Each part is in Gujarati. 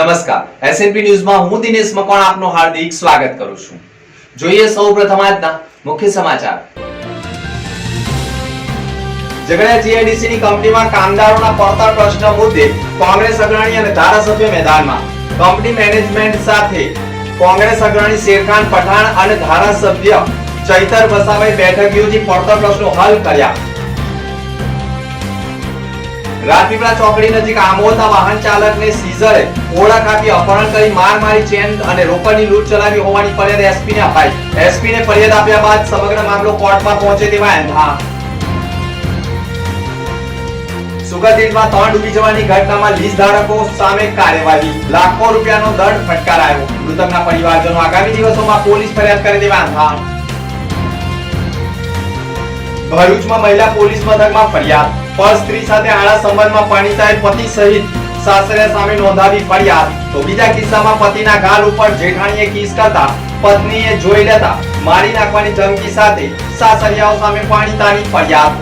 નમસ્કાર. એસએનપી ન્યૂઝમાં હું દિનેશ મકવાણ આપનું હાર્દિક સ્વાગત કરું છું. જોઈએ સૌપ્રથમ આજના મુખ્ય સમાચાર. ઝઘડિયા જીઆઈડીસીની કંપનીમાં કામદારોના પડતર પ્રશ્ન મુદ્દે કોંગ્રેસ અગ્રણી અને ધારાસભ્ય મેદાનમાં. કંપની મેનેજમેન્ટ સાથે કોંગ્રેસ અગ્રણી શેરખાન પઠાણ અને ધારાસભ્ય ચૈતર વસાવાએ બેઠક યોજી પડતર પ્રશ્નો હલ કર્યા. રાજપીપળા ચોકડી નજીક આમોદના વાહન ચાલકને સીઝરે ઓળખ આપી અપહરણ કરી માર મારી ચેન અને રોકડની લૂંટ ચલાવી હોવાની ફરિયાદ એસપીને અપાઈ. એસપીને ફરિયાદ આપ્યા બાદ સમગ્ર મામલો કોર્ટમાં પહોંચે તેવા એંધા સુગંધિતમાં ત્રણ ડૂબી જવાની ઘટનામાં લીઝ ધારકો સામે કાર્યવાહી. લાખો રૂપિયાનો દંડ ફટકારાયો. મૃતકના પરિવારજનો આગામી દિવસોમાં પોલીસ ફરિયાદ કરી દેવા એંધા ભરૂચમાં મહિલા પોલીસ મથકમાં ફરિયાદ. પર સ્ત્રી સાથે આળા સંબંધમાં પરણિતાએ પતિ સહિત સાસરે સામે નોંધાવી ફરિયાદ તો બીજા કિસ્સામાં પતિના ગાલ ઉપર જેઠાણીએ કિસ કરતા પત્નીએ જોઈ લેતા મારી નાખવાની ધમકી સાથે સાસરિયાઓ સામે પરણિતાની ફરિયાદ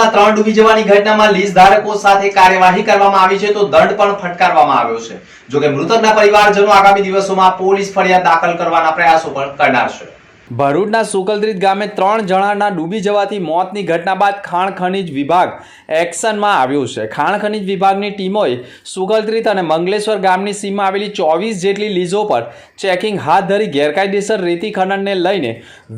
સુગંધરીતમાં ત્રણ ડૂબી જવાની ઘટનામાં લીઝ ધારકો સાથે કાર્યવાહી કરવામાં આવી છે તો દંડ પણ ફટકારવામાં આવ્યો છે. જોકે મૃતકના પરિવારજનો આગામી દિવસોમાં પોલીસ ફરિયાદ દાખલ કરવાના પ્રયાસો પણ કરનાર છે. ભરૂચના સુકલદ્રીત ગામે ત્રણ જણાના ડૂબી જવાથી મોતની ઘટના બાદ ખાણ ખનિજ વિભાગ એક્શનમાં આવ્યું છે. ખાણ ખનિજ વિભાગની ટીમોએ સુકલદ્રીત અને મંગલેશ્વર ગામની સીમમાં આવેલી ચોવીસ જેટલી લીઝો પર ચેકિંગ હાથ ધરી ગેરકાયદેસર રેતી ખનનને લઈને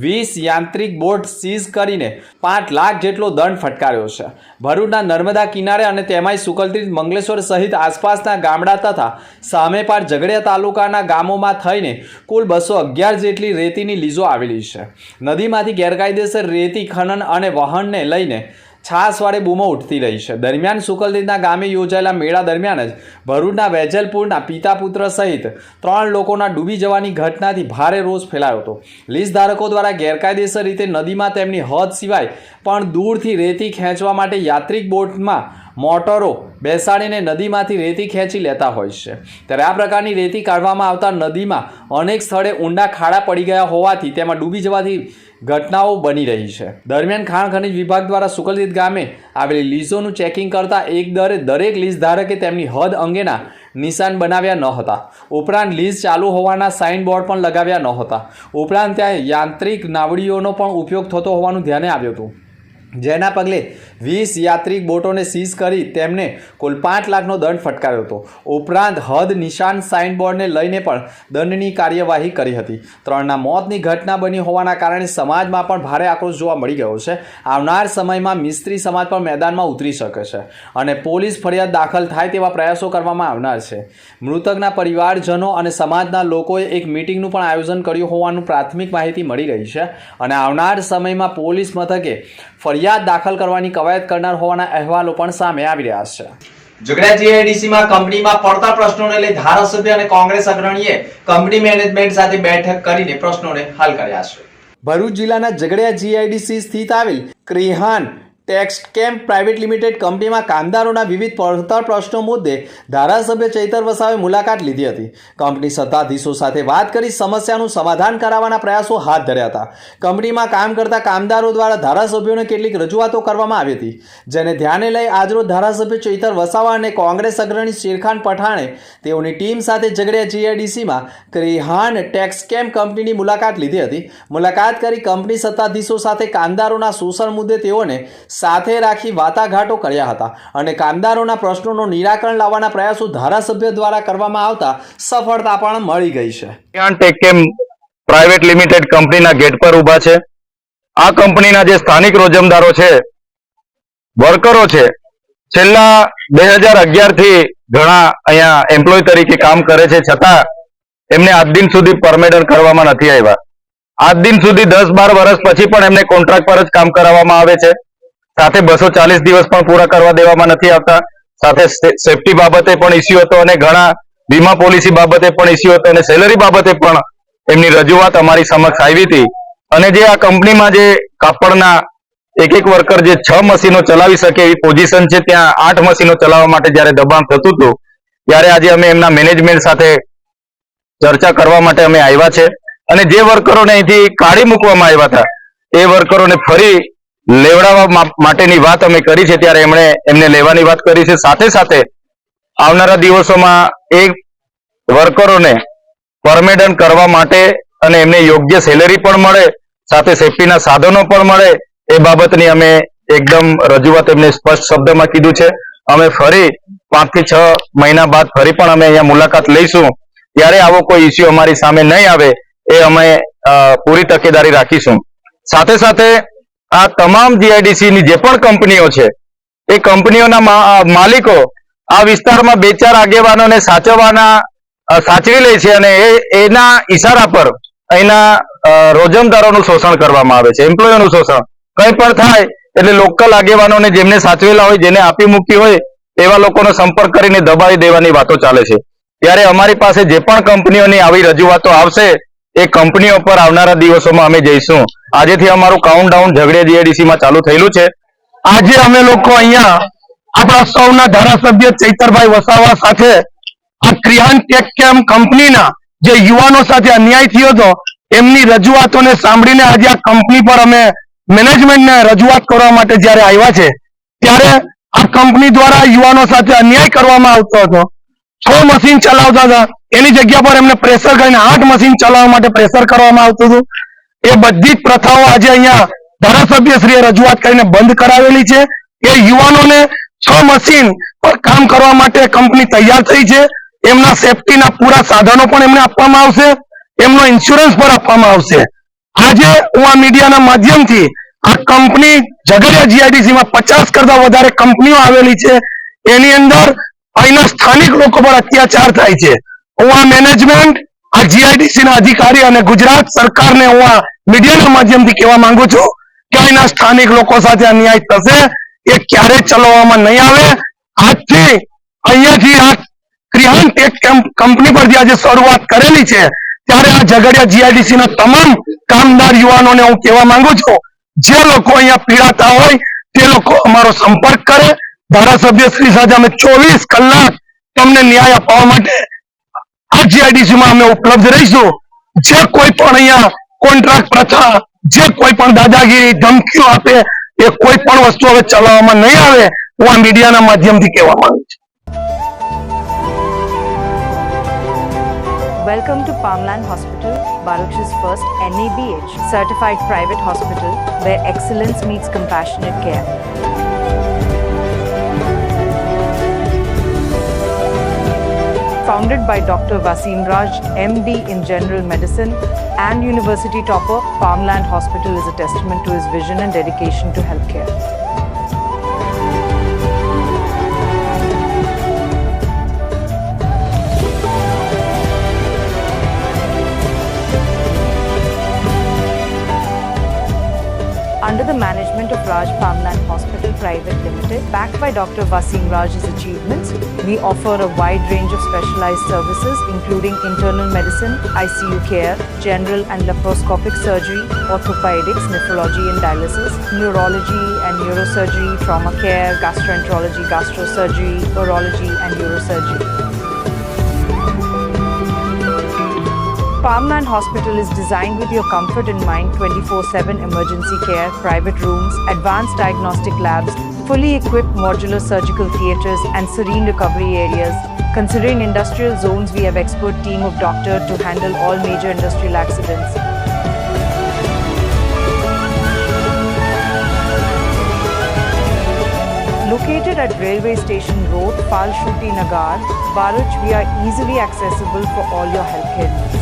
વીસ યાંત્રિક બોટ સીઝ કરીને પાંચ લાખ જેટલો દંડ ફટકાર્યો છે. ભરૂચના નર્મદા કિનારે અને તેમાંય સુકલદ્રીત મંગલેશ્વર સહિત આસપાસના ગામડા તથા સામેપાર ઝઘડિયા તાલુકાના ગામોમાં થઈને કુલ બસો અગિયાર જેટલી રેતીની લીઝો આવેલી છે. નદીમાંથી ગેરકાયદેસર રેતી, ખનન અને વહનને લઈને છાસવાડે બૂમો ઉઠતી રહી છે. દરમિયાન સુકલદીના ગામે યોજાયેલા મેળા દરમિયાન જ ભરૂચના વેજલપુરના પિતા પુત્ર સહિત ત્રણ લોકોના ડૂબી જવાની ઘટનાથી ભારે રોષ ફેલાયો હતો. લીઝ ધારકો દ્વારા ગેરકાયદેસર રીતે નદીમાં તેમની હદ સિવાય પણ દૂરથી રેતી ખેંચવા માટે યાત્રિક બોટમાં મોટરો બેસાડીને નદીમાંથી રેતી ખેંચી લેતા હોય છે. ત્યારે આ પ્રકારની રેતી કાઢવામાં આવતા નદીમાં અનેક સ્થળે ઊંડા ખાડા પડી ગયા હોવાથી તેમાં ડૂબી જવાથી ઘટનાઓ બની રહી છે. દરમિયાન ખાણ ખનિજ વિભાગ દ્વારા સુકલજીત ગામે આવેલી લીઝોનું ચેકિંગ કરતા એક દરે દરેક લીઝ ધારકે તેમની હદ અંગેના નિશાન બનાવ્યા ન હતા. ઉપરાંત લીઝ ચાલુ હોવાના સાઇન બોર્ડ પણ લગાવ્યા ન હતા. ઉપરાંત ત્યાં યાંત્રિક નાવડીઓનો પણ ઉપયોગ થતો હોવાનું ધ્યાને આવ્યું હતું. જેના પગલે વીસ યાત્રિક બોટોને સીઝ કરી તેમને કુલ પાંચ લાખનો દંડ ફટકાર્યો હતો. ઉપરાંત હદ નિશાન સાઇન બોર્ડને લઈને પણ દંડની કાર્યવાહી કરી હતી. ત્રણના મોતની ઘટના બની હોવાના કારણે સમાજમાં પણ ભારે આક્રોશ જોવા મળી ગયો છે. આવનાર સમયમાં મિસ્ત્રી સમાજ પણ મેદાનમાં ઉતરી શકે છે અને પોલીસ ફરિયાદ દાખલ થાય તેવા પ્રયાસો કરવામાં આવનાર છે. મૃતકના પરિવારજનો અને સમાજના લોકોએ એક મિટિંગનું પણ આયોજન કર્યું હોવાનું પ્રાથમિક માહિતી મળી રહી છે અને આવનાર સમયમાં પોલીસ મથકે ફરિયાદ દાખલ કરવાની કવાયત કરનાર હોવાના અહેવાલો પણ સામે આવી રહ્યા છે. ઝઘડિયા જીઆઈડીસીમાં કંપનીમાં પડતા પ્રશ્નોને લઈ ધારાસભ્ય અને કોંગ્રેસ અગ્રણીએ કંપની મેનેજમેન્ટ સાથે બેઠક કરીને પ્રશ્નોને હલ કર્યા છે. ભરૂચ જિલ્લાના ઝઘડિયા જીઆઈડીસી સ્થિત આવેલ ક્રિહાન ટેક્સ કેમ્પ પ્રાઇવેટ લિમિટેડ કંપનીમાં કામદારોના વિવિધ પડતર પ્રશ્નો મુદ્દે ધારાસભ્ય ચૈતર વસાવે મુલાકાત લીધી હતી. કંપની સત્તાધીશો સાથે વાત કરી સમસ્યાનું સમાધાન કરાવવાના પ્રયાસો હાથ ધર્યા હતા. કંપનીમાં કામ કરતા કામદારો દ્વારા ધારાસભ્યોને કેટલીક રજૂઆતો કરવામાં આવી હતી. જેને ધ્યાને લઈ આજરોજ ધારાસભ્ય ચૈતર વસાવા અને કોંગ્રેસ અગ્રણી શેરખાન પઠાણે તેઓની ટીમ સાથે ઝઘડિયા જીઆઈડીસીમાં ક્રિહાન ટેક્સ કેમ્પ કંપનીની મુલાકાત લીધી હતી. મુલાકાત કરી કંપની સત્તાધીશો સાથે કામદારોના શોષણ મુદ્દે તેઓને સાથે રાખી વાટાઘાટો કર્યા હતા અને કામદારોના પ્રશ્નોનું નિરાકરણ લાવવાના પ્રયાસો ધારાસભ્ય દ્વારા કરવામાં આવતા સફળતા પણ મળી ગઈ છે. પ્રાઇવેટ લિમિટેડ કંપનીના ગેટ પર ઊભા છે? આ કંપનીના જે સ્થાનિક રોજમદારો છે વર્કરો છે, છેલ્લા બે હજાર અગિયારથી ઘણા અહીંયા એમ્પ્લોય તરીકે કામ કરે છે. છતાં એમને આજ દિન સુધી પરમેડર કરવામાં નથી આવ્યા. આજ દિન સુધી દસ બાર વર્ષ પછી પણ એમને કોન્ટ્રાક્ટ પર જ કામ કરાવવામાં આવે છે. સાથે બસો ચાલીસ દિવસ પણ પૂરા કરવા દેવામાં નથી આવતા. સાથે સેફટી બાબતે પણ ઇસ્યુ હતો અને ઘણા વીમા પોલિસી બાબતે પણ ઇસ્યુ હતો અને સેલરી બાબતે પણ એમની રજૂઆત અમારી સમક્ષ આવી હતી. અને જે આ કંપનીમાં જે કાપડના એક એક વર્કર જે છ મશીનો ચલાવી શકે એવી પોઝિશન છે, ત્યાં આઠ મશીનો ચલાવવા માટે જ્યારે દબાણ થતું હતું, ત્યારે આજે અમે એમના મેનેજમેન્ટ સાથે ચર્ચા કરવા માટે અમે આવ્યા છે. અને જે વર્કરોને અહીંથી કાઢી મૂકવામાં આવ્યા હતા, એ વર્કરોને ફરી લેવડાવવા માટેની વાત અમે કરી છે, ત્યારે એમણે એમને લેવાની વાત કરી છે. સાથે સાથે આવનારા દિવસોમાં એ વર્કરોને પરમેડન કરવા માટે અને એમને યોગ્ય સેલેરી પણ મળે, સાથે સેફટીના સાધનો પણ મળે, એ બાબતની અમે એકદમ રજૂઆત એમને સ્પષ્ટ શબ્દમાં કીધું છે. અમે ફરી પાંચથી છ મહિના બાદ ફરી પણ અમે અહીંયા મુલાકાત લઈશું. ત્યારે આવો કોઈ ઇસ્યુ અમારી સામે નહીં આવે, એ અમે પૂરી તકેદારી રાખીશું. સાથે સાથે આ તમામ જીઆઈડીસીની જે પણ કંપનીઓ છે, એ કંપનીઓના માલિકો આ વિસ્તારમાં બે ચાર આગેવાનોને સાચવવાના સાચવી લે છે અને એના ઈશારા પર અહીંના રોજમદારોનું શોષણ કરવામાં આવે છે, એમ્પ્લોયનું શોષણ. કંઈ પણ થાય એટલે લોકલ આગેવાનોને જેમને સાચવેલા હોય, જેને આપી મૂકી હોય, એવા લોકોનો સંપર્ક કરીને દબાવી દેવાની વાતો ચાલે છે. ત્યારે અમારી પાસે જે પણ કંપનીઓની આવી રજૂઆતો આવશે એ કંપનીઓ પર આવનારા દિવસોમાં અમે જઈશું. આજેથી અમારું કાઉન્ટડાઉન ઝઘડિયા જીઆઈડીસી ચાલુ થયેલું છે. આજે અમે લોકો અહીંયા આપણા સૌના ધારાસભ્ય ચૈતરભાઈ વસાવા સાથે આ ક્રિયાન ટેક કેમ કંપનીના જે યુવાનો સાથે અન્યાય થયો હતો, એમની રજૂઆતોને સાંભળીને આજે આ કંપની પર અમે મેનેજમેન્ટને રજૂઆત કરવા માટે જ્યારે આવ્યા છે, ત્યારે આ કંપની દ્વારા યુવાનો સાથે અન્યાય કરવામાં આવતો હતો. છ મશીન ચલાવતા હતા. એની જગ્યા પર એમને પ્રેશર કરીને આઠ મશીન ચલાવવા માટે પ્રેશર કરવામાં આવતું હતું. એ બધી જ પ્રથાઓ આજે અહીંયા ધારાસભ્યશ્રીએ રજૂઆત કરીને બંધ કરાવેલી છે. એ યુવાનોને છ મશીન પર કામ કરવા માટે કંપની તૈયાર થઈ છે. એમના સેફટીના પૂરા સાધનો પણ એમને આપવામાં આવશે. એમનો ઇન્સ્યોરન્સ પણ આપવામાં આવશે. આજે હું આ મીડિયાના માધ્યમથી આ કંપની ઝઘડિયા જીઆઈડીસીમાં પચાસ કરતા વધારે કંપનીઓ આવેલી છે. એની અંદર અહીંના સ્થાનિક લોકો પર અત્યાચાર થાય છે. હું આ મેનેજમેન્ટ, આ જીઆઈડીસી ના અધિકારી અને ગુજરાત સરકારને હું આ મીડિયાના માધ્યમથી કહેવા માંગુ છું કે અહીંના સ્થાનિક લોકો સાથે અન્યાય થશે એ ક્યારે ચલાવવામાં નહીં આવે. આજથી અહીંયાથી આ ક્રિહાન ટેક કંપની પરથી આજે શરૂઆત કરેલી છે, ત્યારે આ ઝઘડિયા જીઆઈડીસી ના તમામ કામદાર યુવાનોને હું કહેવા માંગુ છું, જે લોકો અહીંયા પીડાતા હોય, તે લોકો અમારો સંપર્ક કરે. ધારાસભ્ય શ્રી સાથે અમે ચોવીસ કલાક તમને ન્યાય અપાવવા માટે આ GIDC અમે ઉપલબ્ધ રહીશું જે કોઈ પણ અહીંયા કોન્ટ્રાક્ટ પ્રથા જે કોઈ પણ દાદાગીરી ધમકીઓ આપે એ કોઈ પણ વસ્તુ હવે ચલાવવામાં નહીં આવે હું આ મીડિયાના માધ્યમથી કહેવા માંગુ છું Welcome to Palmland Hospital, Baruch's first NABH certified private hospital where excellence meets compassionate care. Founded by Dr. Vasim Raj, MD in General Medicine and University topper, Palmland Hospital is a testament to his vision and dedication to healthcare. under the management of Raj Farmland Hospital Private Limited, backed by Dr. Vasim Raj's achievements. We offer a wide range of specialized services, including internal medicine, ICU care, general and laparoscopic surgery, orthopedics, nephrology and dialysis, neurology and neurosurgery, trauma care, gastroenterology, gastrosurgery, urology and neurosurgery. Farmland Hospital is designed with your comfort in mind 24 7 emergency care, private rooms, advanced diagnostic labs, fully equipped modular surgical theatres, and serene recovery areas. Considering industrial zones, we have expert team of doctors to handle all major industrial accidents. Located at Railway Station Road, Falshuti Nagar, Baruch, we are easily accessible for all your healthcare needs.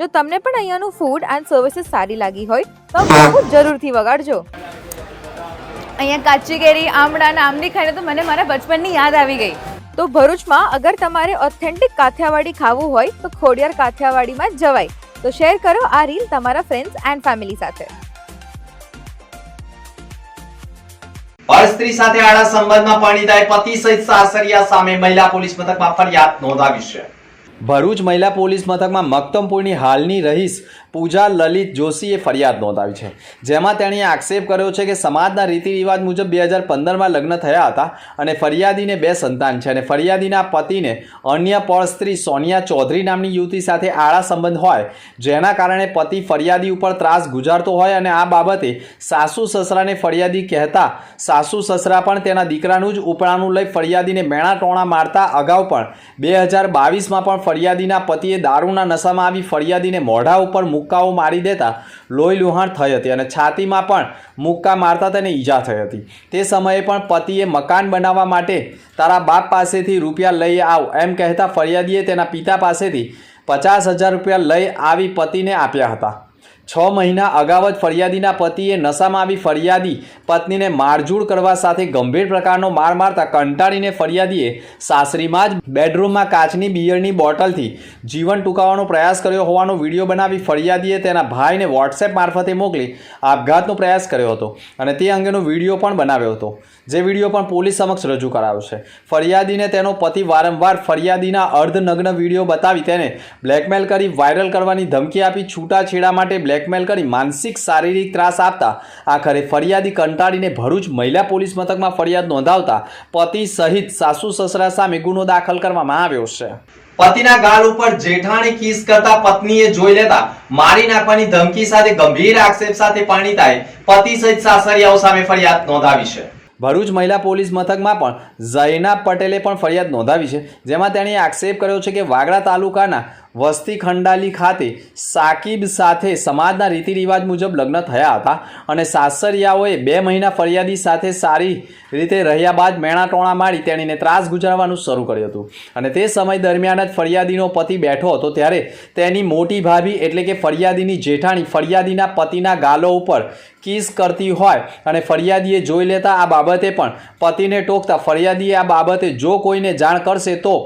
જો તમને પણ અહીંયાનું ફૂડ એન્ડ સર્વિસીસ સારી લાગી હોય તો બહુ જરૂરથી વગાડજો. અહીંયા કાચી કેરી આમળા અને આંબલી ખાઈને તો મને મારા બચપનની યાદ આવી ગઈ. તો ભરૂચમાં અગર તમારે ઓથેન્ટિક કાઠિયાવાડી ખાવું હોય તો ખોડિયાર કાઠિયાવાડીમાં જવાય. તો શેર કરો આ રીલ તમારા ફ્રેન્ડ્સ એન્ડ ફેમિલી સાથે. પરસ્ત્રી સાથે આડા સંબંધમાં પરિણીતાએ પતિ સહિત સાસરિયા સામે મહિલા પોલીસ મથકમાં ફરિયાદ નોંધાવી છે. ભરૂચ મહિલા પોલીસ મથકમાં મક્તમપુરની હાલની રહીશ પૂજા લલિત જોશીએ ફરિયાદ નોંધાવી છે. જેમાં તેણે આક્ષેપ કર્યો છે કે સમાજના રીતિ રિવાજ મુજબ બે હજાર પંદરમાં લગ્ન થયા હતા અને ફરિયાદીને બે સંતાન છે અને ફરિયાદીના પતિને અન્ય પર સ્ત્રી સોનિયા ચૌધરી નામની યુવતી સાથે આળા સંબંધ હોય, જેના કારણે પતિ ફરિયાદી ઉપર ત્રાસ ગુજારતો હોય અને આ બાબતે સાસુ સસરાને ફરિયાદી કહેતા સાસુ સસરા પણ તેના દીકરાનું જ ઉપરાણું લઈ ફરિયાદીને મેણા ટોણા મારતા અગાઉ પણ બે હજાર બાવીસમાં પણ ફરિયાદીના પતિએ દારૂના નશામાં આવી ફરિયાદીને મોઢા ઉપર મુક્કાઓ મારી દેતા લોહી લુહાણ થઈ હતી અને છાતીમાં પણ મુક્કા મારતા તેને ઈજા થઈ હતી. તે સમયે પણ પતિએ મકાન બનાવવા માટે તારા બાપ પાસેથી રૂપિયા લઈ આવ એમ કહેતા ફરિયાદીએ તેના પિતા પાસેથી પચાસ હજાર રૂપિયા લઈ આવી પતિને આપ્યા હતા. છ મહિના અગાઉ જ ફરિયાદીના પતિએ નશામાં આવી ફરિયાદી પત્નીને મારઝૂડ કરવા સાથે ગંભીર પ્રકારનો માર મારતા કંટાળીને ફરિયાદીએ સાસરીમાં જ બેડરૂમમાં કાચની બિયરની બોટલથી જીવન ટૂંકાવવાનો પ્રયાસ કર્યો હોવાનો વીડિયો બનાવી ફરિયાદીએ તેના ભાઈને વોટ્સએપ મારફતે મોકલી આપઘાતનો પ્રયાસ કર્યો હતો અને તે અંગેનો વીડિયો પણ બનાવ્યો હતો. જે વીડિયો પણ પોલીસ સમક્ષ રજૂ કરાયો છે. ફરિયાદીને તેનો પતિ વારંવાર ફરિયાદીના અર્ધનગ્ન વીડિયો બતાવી તેને બ્લેકમેલ કરી વાયરલ કરવાની ધમકી આપી છૂટાછેડા માટે બ્લેકમેલ કરી માનસિક શારીરિક ત્રાસ આપતા. આખરે ફરિયાદી કંટાળીને ભરૂચ મહિલા પોલીસ મથકમાં ફરિયાદ નોંધાવતા પતિ સહિત સાસુ સસરા સામે ગુનો દાખલ કરવામાં આવ્યો છે. પતિના ગાલ ઉપર જેઠાણી કિસ કરતા પત્નીએ જોઈ લેતા મારી નાખવાની ધમકી સાથે ગંભીર આક્ષેપ સાથે પરિણીતાએ પતિ સહિત સાસરિયાઓ સામે ફરિયાદ નોંધાવી છે. ભરૂચ મહિલા પોલીસ મથકમાં પણ ઝૈના પટેલે પણ ફરિયાદ નોંધાવી છે, જેમાં તેણે આક્ષેપ કર્યો છે કે વાગડા તાલુકાના વસ્તી ખંડાલી ખાતે સાકિબ સાથે સમાજના રીતિ રિવાજ મુજબ લગ્ન થયા હતા અને સાસરિયાઓએ બે મહિના ફરિયાદી સાથે સારી રીતે રહ્યા બાદ મેણાટોણા માડી તેણીને ત્રાસ ગુજારવાનું શરૂ કર્યું હતું. અને તે સમય દરમિયાન જ ફરિયાદીનો પતિ બેઠો હતો ત્યારે તેની મોટી ભાભી એટલે કે ફરિયાદીની જેઠાણી ફરિયાદીના પતિના ગાલો ઉપર કિસ કરતી હોય અને ફરિયાદીએ જોઈ લેતા આ બાબતે પણ પતિને ટોકતા ફરિયાદીએ આ બાબતે જો કોઈને જાણ કરશે તો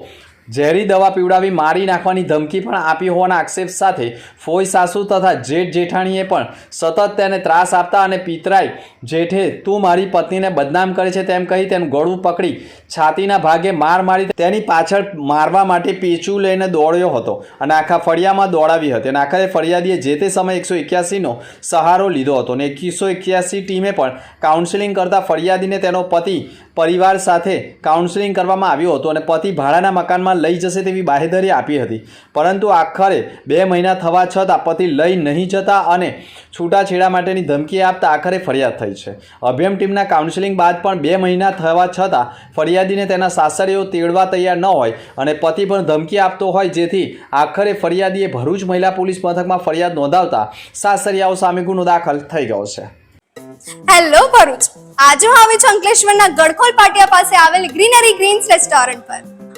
ઝેરી દવા પીવડાવી મારી નાખવાની ધમકી પણ આપી હોવાના આક્ષેપ સાથે ફોઈ સાસુ તથા જેઠ જેઠાણીએ પણ સતત તેને ત્રાસ આપતા અને પિતરાઈ, જેઠે, તું મારી પત્નીને બદનામ કરે છે તેમ કહી તેનું ગળું પકડી છાતીના ભાગે માર મારી તેની પાછળ મારવા માટે પેચું લઈને દોડ્યો હતો અને આખા ફળિયામાં દોડાવી હતી. અને આખરે ફરિયાદીએ જે તે સમયે એકસો એક્યાસીનો સહારો લીધો હતો અને એકસો એક્યાસી ટીમે પણ કાઉન્સેલિંગ કરતા ફરિયાદીને તેનો પતિ પરિવાર સાથે કાઉન્સેલિંગ કરવામાં આવ્યો હતો અને પતિ ભાડાના મકાનમાં લઈ જશે તેવી બાહેધરી આપી હતી. પરંતુ આખરે બે મહિના થવા છતાં પતિ લઈ નહીં જતા અને છૂટાછેડા માટેની ધમકી આપતા આખરે ફરિયાદ થઈ છે. અભિયમ ટીમના કાઉન્સેલિંગ બાદ પણ બે મહિના થવા છતાં ફરિયાદીને તેના સાસરીઓ તેડવા તૈયાર ન હોય અને પતિ પણ ધમકી આપતો હોય જેથી આખરે ફરિયાદીએ ભરૂચ મહિલા પોલીસ મથકમાં ફરિયાદ નોંધાવતા સાસરિયાઓ સામે ગુનો દાખલ થઈ ગયો છે. હેલો ભરૂચ. આજે હું આવી છું અંકલેશ્વરના ગડખોલ પાટિયા પાસે આવેલ ગ્રીનરી ગ્રીન્સ રેસ્ટોરન્ટ પર.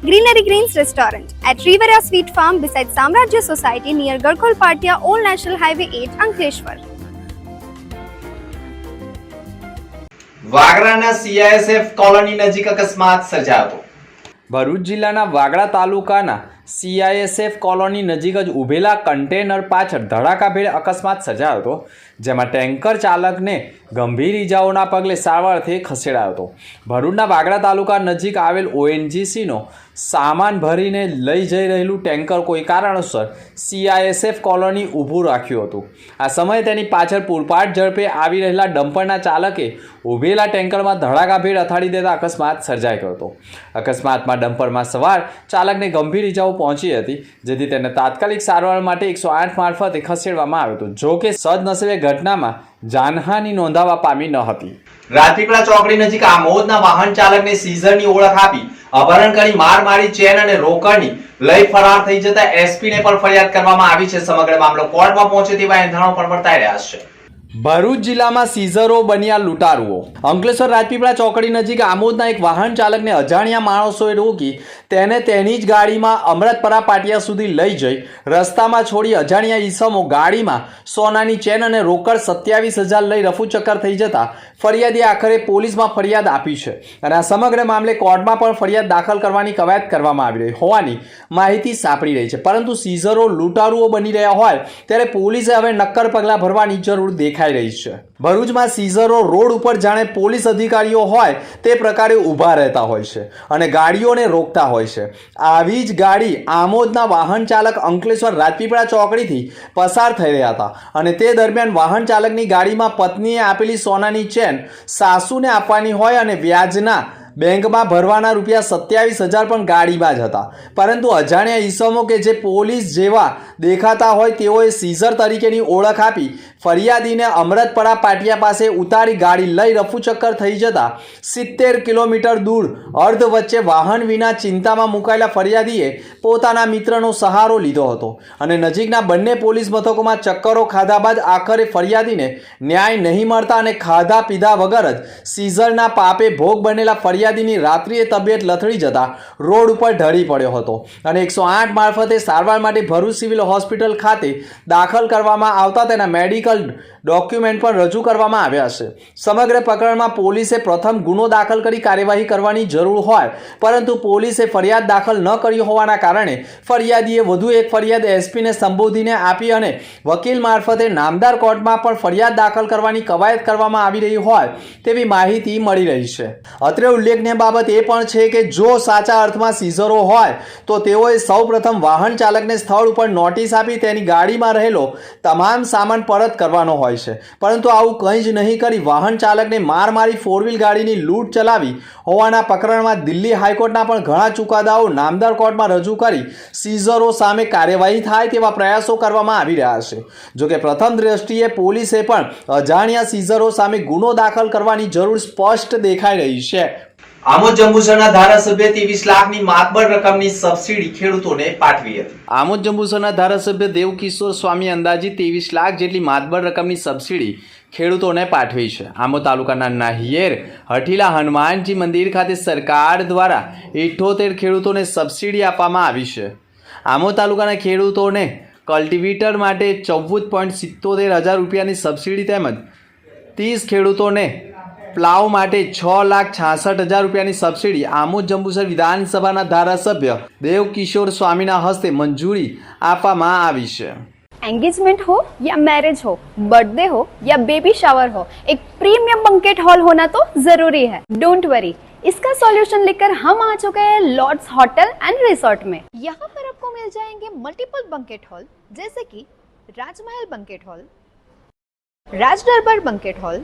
Greenery Greens Restaurant at Rivera Sweet Farm beside Samrajya Society near Garkol Patia, Old National Highway 8, Ankleshwar. વાગરાના સીઆઈએસએફ કોલોની નજીક અકસ્માત સર્જાયો ભરૂચ જિલ્લાના વાગડા તાલુકાના સીઆઈએસએફ કોલોની નજીક જ ઊભેલા કન્ટેનર પાછળ ધડાકાભેર અકસ્માત સર્જાયો હતો, જેમાં ટેન્કર ચાલકને ગંભીર ઇજાઓના પગલે સારવારથી ખસેડાયો હતો. ભરૂચના વાગડા તાલુકા નજીક આવેલ ઓએનજીસીનો સામાન ભરીને લઈ જઈ રહેલું ટેન્કર કોઈ કારણોસર સીઆઈએસએફ કોલોની ઊભું રાખ્યું હતું. આ સમયે તેની પાછળ પૂરપાટ ઝડપે આવી રહેલા ડમ્પરના ચાલકે ઊભેલા ટેન્કરમાં ધડાકાભેર અથાડી દેતા અકસ્માત સર્જાઈ ગયો હતો. અકસ્માતમાં ડમ્પરમાં સવાર ચાલકને ગંભીર ઇજાઓ પહોંચી હતી, જેથી તેને તાત્કાલિક સારવાર માટે એકસો આઠ મારફતે ખસેડવામાં આવ્યો હતો. જો કે સદનસીબે ઘટનામાં જાનહાની નોંધાવા પામી ન હતી. રાજપીપળા ચોકડી નજીક આમોદના વાહન ચાલકને સીઝરની ઓળખ આપી, અપહરણ કરી, માર મારી, ચેન અને રોકડની લઈ ફરાર થઈ જતા એસપી ને પણ ફરિયાદ કરવામાં આવી છે. સમગ્ર મામલો કોર્ટમાં પહોંચે તેવા એંધાણો પણ વર્તાઈ રહ્યા છે. ભરૂચ જિલ્લામાં સીઝરો બન્યા લૂંટારુઓ. અંકલેશ્વર રાજપીપળા ચોકડી નજીક આમોદના એક વાહન ચાલકને અજાણ્યા માણસોએ રોકી તેને તેની જ ગાડીમાં અમૃતપરા પાટિયા સુધી લઈ જઈ રસ્તામાં છોડી અજાણ્યા ઈસમો ગાડીમાં સોનાની ચેન અને રોકડ સત્યાવીસ હજાર લઈ રફુચક્કર થઈ જતા ફરિયાદીએ આખરે પોલીસમાં ફરિયાદ આપી છે અને આ સમગ્ર મામલે કોર્ટમાં પણ ફરિયાદ દાખલ કરવાની કવાયત કરવામાં આવી રહી હોવાની માહિતી સાંપડી રહી છે. પરંતુ સીઝરો લૂંટારુઓ બની રહ્યા હોય ત્યારે પોલીસે હવે નક્કર પગલાં ભરવાની જરૂર દેખાઈ રહી છે. ભરૂચમાં સીઝરો રોડ ઉપર જાણે પોલીસ અધિકારીઓ હોય તે પ્રકારે ઊભા રહેતા હોય છે અને ગાડીઓને રોકતા હોય છે. આવી જ ગાડી આમોદના વાહન ચાલક અંકલેશ્વર રાજપીપળા ચોકડીથી પસાર થઈ રહ્યા હતા અને તે દરમિયાન વાહન ચાલકની ગાડીમાં પત્નીએ આપેલી સોનાની ચેન સાસુને આપવાની હોય અને વ્યાજના બેંકમાં ભરવાના રૂપિયા સત્યાવીસ હજાર પણ ગાડીમાં જ હતા. પરંતુ અજાણ્યા ઈસમો કે જે પોલીસ જેવા દેખાતા હોય તેઓએ સીઝર તરીકેની ઓળખ આપી, ફરિયાદીને અમરતપરા પાટિયા પાસે ઉતારી ગાડી લઈ રફુચક્કર થઈ જતા સિત્તેર કિલોમીટર દૂર, અર્ધ વચ્ચે વાહન વિના ચિંતામાં મુકાયેલા ફરિયાદીએ પોતાના મિત્રનો સહારો લીધો હતો અને નજીકના બંને પોલીસ મથકોમાં ચક્કરો ખાધા બાદ આખરે ફરિયાદીને ન્યાય નહીં મળતા અને ખાધા પીધા વગર જ સીઝરના પાપે ભોગ બનેલા ફરિયાદીની રાત્રિએ તબિયત લથડી જતા રોડ ઉપર ઢળી પડ્યો હતો અને એકસો આઠ મારફતે સારવાર માટે ભરૂચ સિવિલ હોસ્પિટલ ખાતે દાખલ કરવામાં આવતા તેના મેડિકલ ડોક્યુમેન્ટ પણ રજૂ કરવામાં આવ્યા છે. સમગ્ર પ્રકરણમાં પોલીસે પ્રથમ ગુનો દાખલ કરી કાર્યવાહી કરવાની જરૂર હોય, પરંતુ પોલીસે ફરિયાદ દાખલ ન કરી હોવાના કારણે ફરિયાદીએ વધુ એક ફરિયાદ એસપીને સંબોધીને આપી અને વકીલ મારફતે નામદાર કોર્ટમાં પણ ફરિયાદ દાખલ કરવાની કવાયત કરવામાં આવી રહી હોય તેવી માહિતી મળી રહી છે. અત્રે ઉલ્લેખનીય બાબત એ પણ છે કે જો સાચા અર્થમાં સીઝરો હોય, તો તેઓએ સૌપ્રથમ વાહન ચાલકને સ્થળ ઉપર નોટિસ આપી તેની ગાડીમાં રહેલો તમામ સામાન પરત કરવાનો હોય હોય છે. પરંતુ આવું કંઈ જ નહીં કરી વાહન ચાલકને માર મારી ફોર વ્હીલ ગાડીની લૂંટ ચલાવી. હોવાના પ્રકરણમાં દિલ્હી હાઈકોર્ટના પણ ઘણા ચુકાદાઓ નામદાર કોર્ટમાં રજૂ કરી. સીઝરો સામે કાર્યવાહી થાય તેવા પ્રયાસો કરવામાં આવી રહ્યા છે. જોકે પ્રથમ દ્રષ્ટિએ પોલીસે પણ અજાણ્યા સીઝરો સામે ગુનો દાખલ કરવાની જરૂર સ્પષ્ટ દેખાઈ રહી છે. આમોદ જંબુસરના ધારાસભ્ય ત્રેવીસ લાખની માતબર રકમની સબસિડી ખેડૂતોને પાઠવી આમોદ જંબુસરના ધારાસભ્ય દેવકિશોર સ્વામી અંદાજી ત્રેવીસ લાખ જેટલી માતબર રકમની સબસિડી ખેડૂતોને પાઠવી છે. આમોદ તાલુકાના નાહિયેર, હઠીલા હનુમાનજી મંદિર ખાતે સરકાર દ્વારા ઇઠ્ઠોતેર ખેડૂતોને સબસિડી આપવામાં આવી છે. આમોદ તાલુકાના ખેડૂતોને કલ્ટિવેટર માટે ચૌદ પોઈન્ટ સિત્તોતેર હજાર રૂપિયાની સબસિડી તેમજ ત્રીસ ખેડૂતોને પ્લાવ માટે છ લાખ છાસઠ હજાર રૂપિયાની સબસિડી આમોદ જંબુસર વિધાનસભાના ધારાસભ્ય દેવકિશોર સ્વામીના હસ્તે મંજૂરી આપવામાં આવી છે एंगेजमेंट हो या मैरिज हो बर्थडे हो या बेबी शावर हो एक प्रीमियम बंकेट हॉल होना तो जरूरी है डोंट वरी इसका सॉल्यूशन लेकर हम आ चुके हैं लॉर्ड्स होटल एंड रिसोर्ट में यहाँ पर आपको मिल जाएंगे मल्टीपल बंकेट हॉल जैसे कि राजमहल banquet hall Raj Darbar banquet hall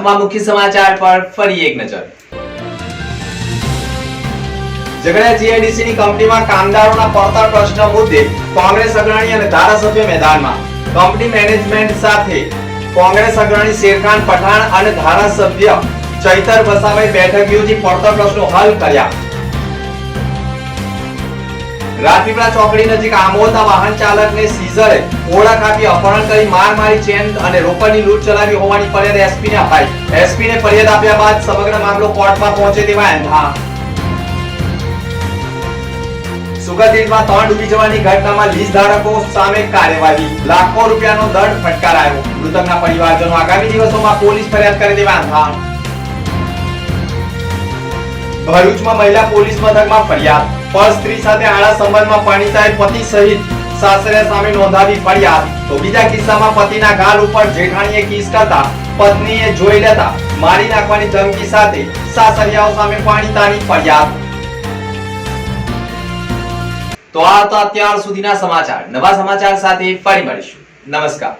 અંતમાં મુખ્ય સમાચાર પર ફરી એક નજર. ઝઘડા જીઆઈડીસી ની કંપનીમાં કામદારોના પડતર પ્રશ્ન મુદ્દે કોંગ્રેસ અગ્રણી અને ધારાસભ્ય મેદાનમાં. કંપની મેનેજમેન્ટ સાથે કોંગ્રેસ અગ્રણી શેરખાન પઠાણ અને ધારાસભ્ય ચૈતર વસાવાએ બેઠક યોજી પડતર પ્રશ્નો હલ કર્યા. રાજપીપળા ચોકડી નજીક આમોદના વાહન ચાલકને સીઝરે ઓળખ આપી અપહરણ કરી માર મારી ચેન અને રોકડની લૂંટ ચલાવી હોવાની ફરિયાદ એસપીને અપાઈ. એસપીને ફરિયાદ આપ્યા બાદ સમગ્ર મામલો કોર્ટમાં પહોંચે તેવા એંધા સુગંધિતમાં ત્રણ ડૂબી જવાની ઘટનામાં લીઝ ધારકો સામે કાર્યવાહી. લાખો રૂપિયાનો દંડ ફટકારાયો. મૃતકના પરિવારજનો આગામી દિવસોમાં પોલીસ ફરિયાદ કરી દેવા ભરૂચમાં મહિલા પોલીસ મથકમાં ફરિયાદ. પર સ્ત્રી સાથે આળા સંબંધમાં પરણિતાએ પતિ સહિત સાસરે સામે નોંધાવી ફરિયાદ. તો બીજા કિસ્સામાં પતિના ગાલ ઉપર જેઠાણીએ કિસ કરતા પત્નીએ જોઈ લેતા મારી નાખવાની ધમકી સાથે સાસરિયાઓ સામે પરણિતાની ફરિયાદ. તો આ હતા અત્યાર સુધીના સમાચાર. નવા સમાચાર સાથે ફરી મળીશું. નમસ્કાર.